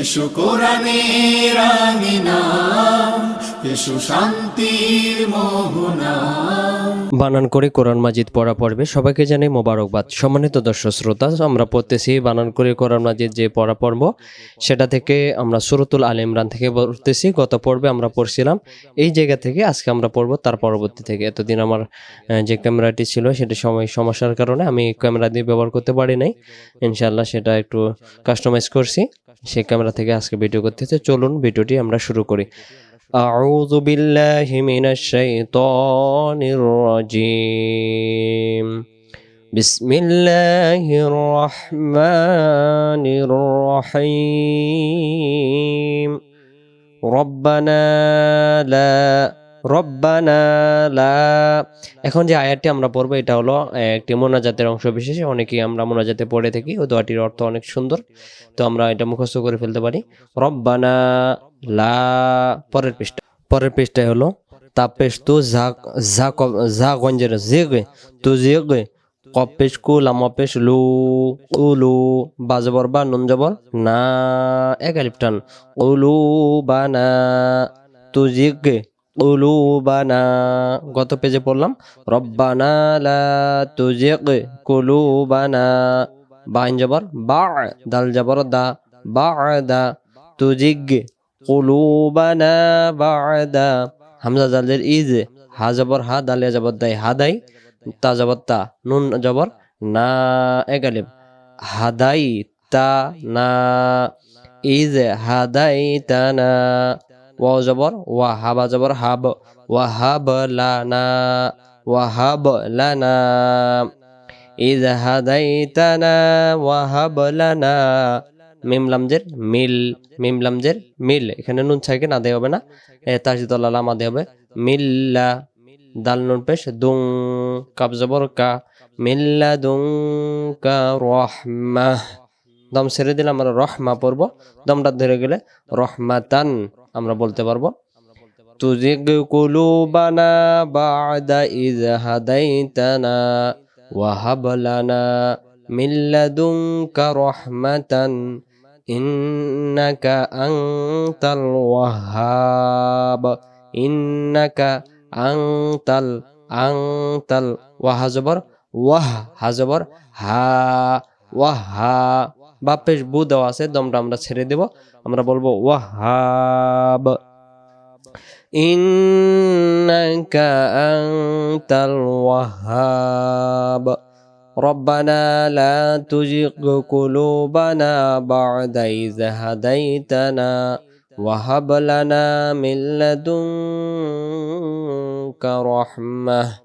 এসো কোরআনের এসো শান্তির মোহনা। বানান করে কোরআন মাজিদ পড়া পড়বে। সবাইকে জানাই মোবারকবাদ। সম্মানিত দর্শক শ্রোতা, আমরা পড়তেছি বানান করে কোরআন মাজিদ যে পড়া পড়ব, সেটা থেকে আমরা সুরতুল আল ইমরান থেকে পড়তেছি। গত পর্বে আমরা পড়ছিলাম এই জায়গা থেকে, আজকে আমরা পড়ব তার পরবর্তী থেকে। এতদিন আমার যে ক্যামেরাটি ছিল, সেটা সময়, সমস্যার কারণে আমি ক্যামেরা দিয়ে ব্যবহার করতে পারি নাই। ইনশাল্লাহ সেটা একটু কাস্টমাইজ করছি। সেই ক্যামেরা থেকে আজকে ভিডিও করতেছে চলুন ভিডিওটি আমরা শুরু করি أعوذ بالله من الشيطان الرجيم بسم الله الرحمن الرحيم ربنا لا রব্বানা লা। এখন যে আয়াতটি আমরা পড়ব, এটা হলো একটি মোনাজাতের অংশ বিশেষ। অনেকেই আমরা মোনাজাতে পড়ে থাকি, ও দোয়াটির অর্থ অনেক সুন্দর। তো আমরা এটা মুখস্থ করে ফেলতে পারি। রব্বানা লা, পরের পৃষ্ঠা। পরের পৃষ্ঠায় হলো তাপেশ তু ঝা ঝা ঝা গঞ্জের জেগে তু জেগে কপেশ কু লামপেশ লু উলু বাজবর বা নুন জবর, না একালিপটান উলু বা না, তু জেগে উলু বা গত পেজে পড়লাম, রব্বানা লা তুজিগ কুলু বানা বাইন জবর বা দাল জবর, দা। বা দা তুজিগ কুলুবানা, বাদা। হামজা জালের ইজ, হা জবর, হা দালিয়া জবর, দাই, হা, দাই, তা জবর, তা, নুন জবর, না এগালিব হাদাই তা, না, ইজ হাদাই তা, না। ওয়া জবর ওয়া জবর, হাব ওয়া হাব লানা ওয়া হাব লানা হাদাইতানা ওয়া হাব লানা। মিম লামজের মিল, মিম লামজের মিল। এখানে নুন ছাইকে না দেওয়া হবে না? তাজিদুল্লাহ লামা দেওয়া হবে। মিল্লা, দাল নুন পেশ, দুং কাব জবর, কা। মিল্লা দুং, কা দম ছেড়ে দিলে আমরা রহমা পড়ব। দমটা ধরে গেলে রহমাতান আমরা বলতে পারব। তুজিগ কুলুবানা বাদা ইজ হাদাইতানা ওয়াহাব লানা মিন লাদুনকা রহমাতান ইন্নাকা আনতাল ওয়াহাব। ইন্নাকা আনতাল আনতাল ওয়াহ হাজবর ওয়াহ হাজবর হা, ওয়াহা। বাপেশ বু দেওয়া আছে দমটা আমরা ছেড়ে দেব আমরা বলবো ওয়াহাব إنك أنت الوهاب ربنا لا تزغ قلوبنا بعد إذ هديتنا وهب لنا من لدنك رحمة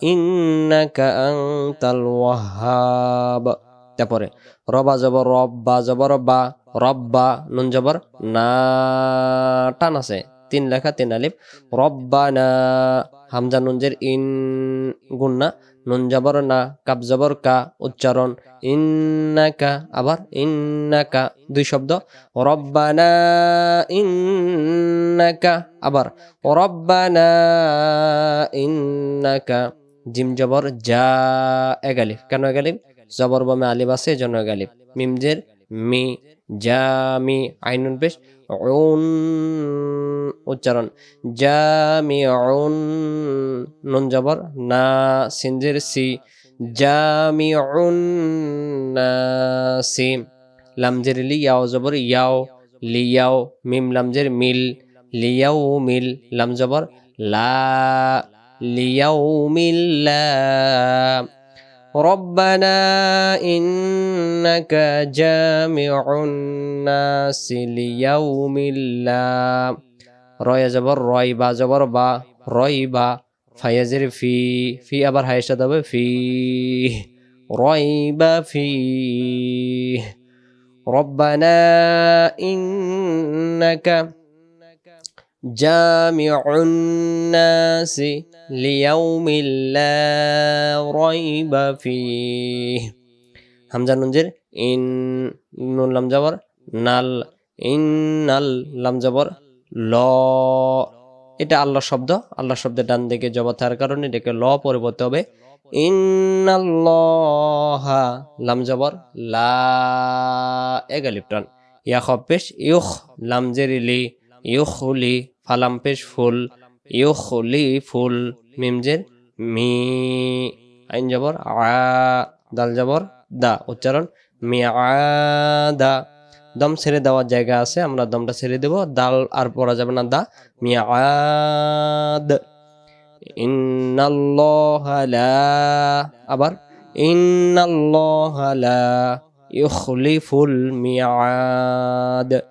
إنك أنت الوهاب তারপরে রবা জবর, রব্বা জবর বা রব্বা, নুন জবর, না, টান আছে। তিন লেখা, তিন আলিফ। রব্বানা হামজা নুনজের ইন গুন্না নুন জবর, না কাব জবর, কা, উচ্চারণ। ইন্নাকা, আবার ইন্নাকা, দুই শব্দ। রব্বানা ইন্নাকা, আবার। রব্বানা ইন্নাকা, জিম জবর যা এগালিফ কেন এগালিফ জবর বমে আলিফ আছে এজন্য এগালিফ মিমজের মি জামি আইনুন পেশ উচ্চারণ। জামিউন নুন জবর, না, সিনজের সি। জামিউন নাসি লামজের লি, ইয়াও জবর, ইয়াও লিয়াও মিম লামজের মিল লিয়াও মিল, লাম জবর, লা লিয়াও মিল্লা ربنا إنك جامع الناس ليوم لا رأي زبر رأي با زبر با رأي با فيزر في في أبر هايشة دب في ريب فيه ربنا إنك جامع الناس ليوم لا ريب فيه হামজা নুনজের ইন নুন লাম জবর নাল ইন নাল লাম জবর ল এটা আল্লাহ শব্দ আল্লাহ শব্দের ডান দিকে জবর থাকার কারণে এটাকে ল পরিবর্তে হবে ইন্নাল্লাহা লাম জবর লা এগালিপ টান ইয়া খব পেশ ইউখ লামজেরিলি ইউখলি ফালাম পেশ ফুল, ইউখলি ফুল মিমজের মি, আইন জবর, আ, দাল জবর, দা, উচ্চারণ মি দা। দম ছেড়ে দেওয়ার জায়গা আছে, আমরা দমটা ছেড়ে দেব, দাল আর পড়া যাবে না, দা। মি আদ ইন্নাল্লাহা লা, আবার ইন্নাল্লাহা লা ইউখলিফুল মিয়াদ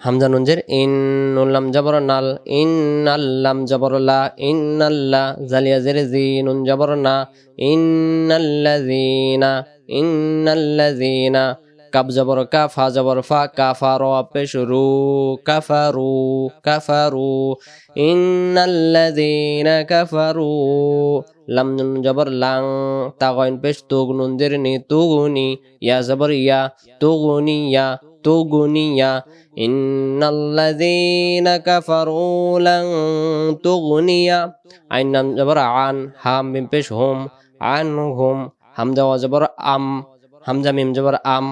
হামজা নুনজের ইন নুল্লাম জবর নাল ইন আল্লাম জবর লা ইন আল্লাহ জালিয়া জের জি নুন জবর না ইন আল্লাযিনা ইন আল্লাযিনা কাব জবর কা ফা জবর ফা, কাফা র পেশ রু কাফারু কাফারু। ইন্নাল্লাযীনা কাফারু, লাম নুন জবর লাং তা গইন পেশ তুগ নুন দের নি তুগুনি, ইয়া জবর ইয়া তুগুনিয়া তুগুনিয়া ইন্নাল্লাযীনা কাফারু, লাং তুগুনিয়া আইন নাম জবর আন, হাম মিম পেশ হুম, আন হুম হামজা ওয়া জবর আম হামজা মিম জবর আম।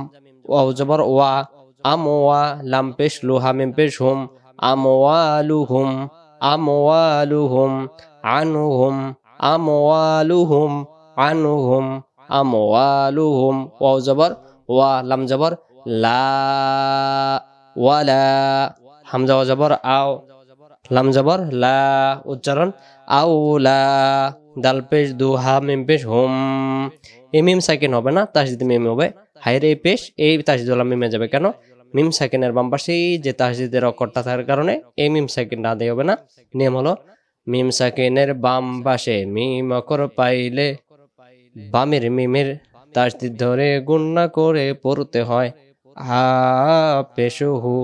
ওয়াও জবর ওয়া আম ওয়া লাম পেশ লু হা মিম পেশ হুম আমওয়ালুহুম আমওয়ালুহুম আনহুম আমওয়ালুহুম আনহুম আমওয়ালুহুম ওয়াও জবর ওয়া লাম জবর লা, ওয়ালা, হামজা ওয়া জবর আও লাম জবর লা, উচ্চারণ, আউলা দাল পেশ দু মিম পেশ হুম মিম সাকিন হবে না তাসদিদ মিম হবে। হাইর এই পেশ এই তাসদিদুল মিমে যাবে কেন? মিম সাকিনের বাম পাশেই যে তাসদিদের অক্ষরটা থাকার কারণে এই মিম সাকিন না দেয় হবে না? নিয়ম হলো, মিম সাকিনের বাম পাশে মিম অক্ষর পাইলে বামের মিমের তাসদিদ ধরে গুণনা করে পড়তে হয়। হা পেশু হু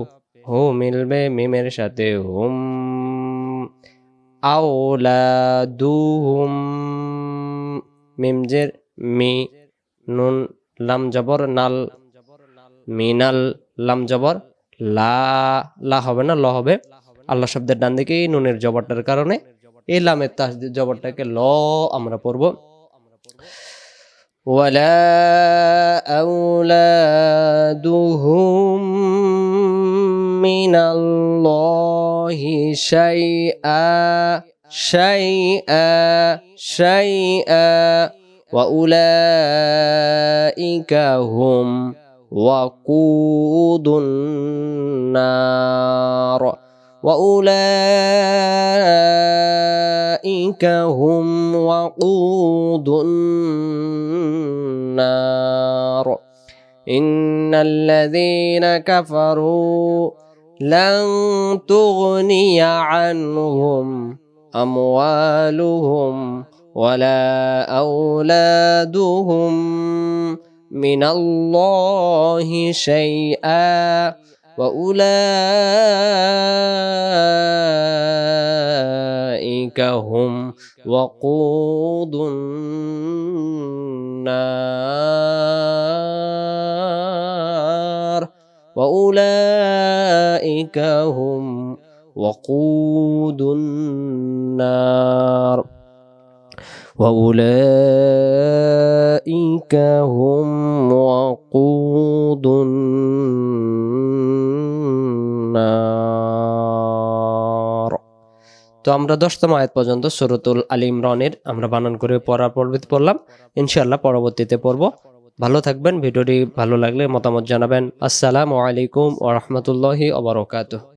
হু মিলবে মিমের সাথে, হুম আওলা আওলাদুহুম মিমজের মি, নুন লাম জবর নাল মিনাল লাম জবর লা লা হবে না ল হবে আল্লাহ শব্দের ডান দিকে এই নুনের জবরটার কারণে এই লামের তাসদিদ জবরটাকে ল আমরা পড়ব ولا أولادهم من الله شيئا شيئا شيئا وأولئك هم وقود النار وأولئك هم وقود النار إن الذين كفروا لن تغني عنهم أموالهم ولا أولادهم من الله شيئا وأولئك هم وقود النار وأولئك هم وقود النار وأولئك هم وقود النار তো আমরা দশতম আয়াত পর্যন্ত সুরতুল আলী ইমরানের আমরা বানান করে পড়ার পর্বিত পড়লাম ইনশাআল্লাহ পরবর্তীতে পড়ব ভালো থাকবেন ভিডিওটি ভালো লাগলে মতামত জানাবেন আসসালামু আলাইকুম ওয়া রাহমাতুল্লাহি ওয়া বারাকাতুহু